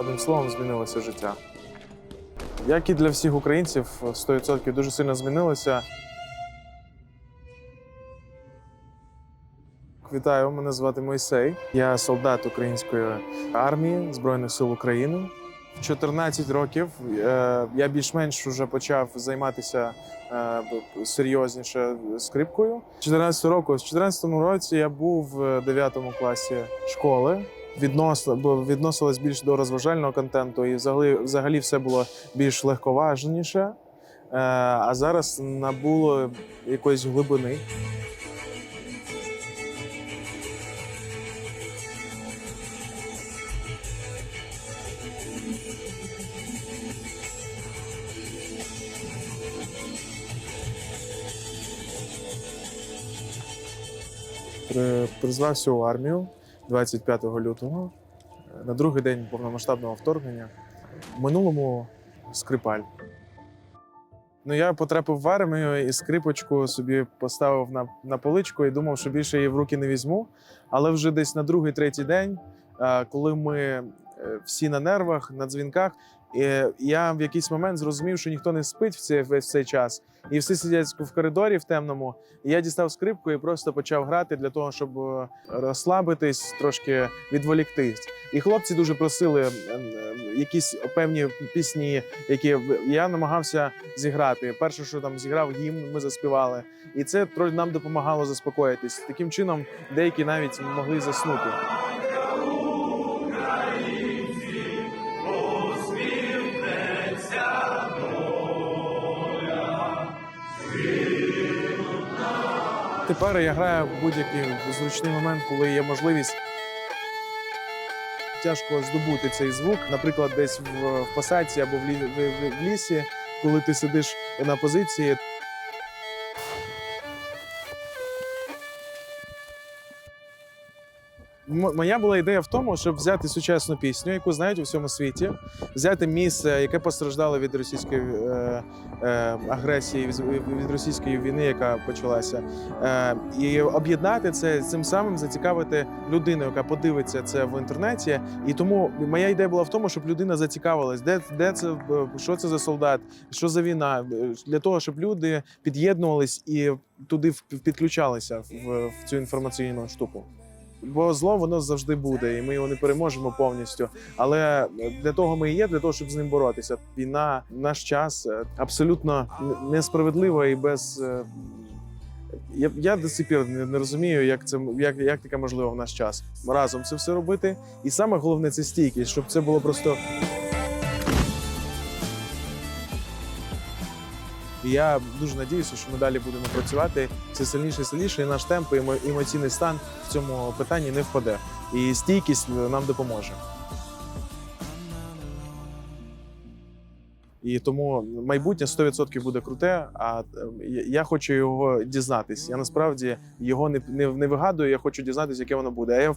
Одним словом, змінилося життя. Як і для всіх українців, 100% дуже сильно змінилося. Вітаю, мене звати Мойсей. Я солдат української армії Збройних сил України. В 14 років е, я більш-менш вже почав займатися е, серйозніше скрипкою. 14 року, в 14 році я був в 9 класі школи. Відносно, бо відносилось більш до розважального контенту, і взагалі, взагалі все було більш легковажніше. Е, а зараз набуло якоїсь глибини. Призвався у армію 25 лютого е, на другий день повномасштабного вторгнення. В минулому скрипаль. Ну, я потрапив в армію і скрипочку собі поставив на, на поличку і думав, що більше її в руки не візьму. Але вже десь на другий, третій день, е, коли ми всі на нервах, на дзвінках, е, я в якийсь момент зрозумів, що ніхто не спить в цей, весь цей час, і всі сидять в коридорі в темному. І я дістав скрипку і просто почав грати для того, щоб е, розслабитись, трошки відволіктись. І хлопці дуже просили е, е, якісь певні пісні, які я намагався зіграти. Перше, що там зіграв гімн, ми заспівали, і це нам допомагало заспокоїтись. Таким чином, деякі навіть могли заснути. Тепер я граю в будь-який зручний момент, коли є можливість. Тяжко здобути цей звук, наприклад, десь в, в пасаці або в, лі, в, в- в лісі, коли ти сидиш на позиції. Моя була ідея в тому, щоб взяти сучасну пісню, яку знають у всьому світі, взяти місце, яке постраждало від російської е, е, агресії, від, російської війни, яка почалася, е, і об'єднати це цим самим зацікавити людину, яка подивиться це в інтернеті. І тому моя ідея була в тому, щоб людина зацікавилась, де, де це е, що це за солдат, що за війна, е, для того, щоб люди під'єднувались і туди підключалися в, в цю інформаційну штуку. Бо зло воно завжди буде, і ми його не переможемо повністю. Але для того ми і є, для того, щоб з ним боротися. Війна наш час е, абсолютно несправедлива і без. е, Я, я до сих пір не, не розумію, як це як, як таке можливо в наш час. Разом це все робити. І саме головне це стійкість, щоб це було просто. І я дуже надіюся, що ми далі будемо працювати все сильніше і сильніше, і наш темп і емо- емоційний стан в цьому питанні не впаде. І стійкість нам допоможе. І тому майбутнє 100% буде круте. А е, я- хочу його дізнатись. Я насправді його не, не, не вигадую. Я хочу дізнатися, яке воно буде. А я